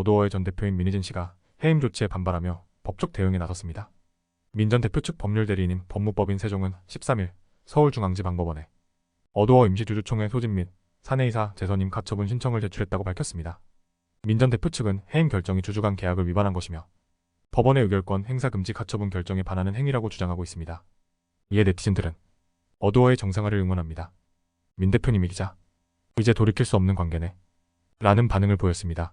오도어의 전 대표인 민희진 씨가 해임 조치에 반발하며 법적 대응에 나섰습니다. 민 전 대표 측 법률 대리인인 법무법인 세종은 13일 서울중앙지방법원에 어도어 임시주주총회 소집 및 사내이사 재선임 가처분 신청을 제출했다고 밝혔습니다. 민 전 대표 측은 해임 결정이 주주 간 계약을 위반한 것이며 법원의 의결권 행사 금지 가처분 결정에 반하는 행위라고 주장하고 있습니다. 이에 네티즌들은 어도어의 정상화를 응원합니다. 민 대표님이 기자 이제 돌이킬 수 없는 관계네 라는 반응을 보였습니다.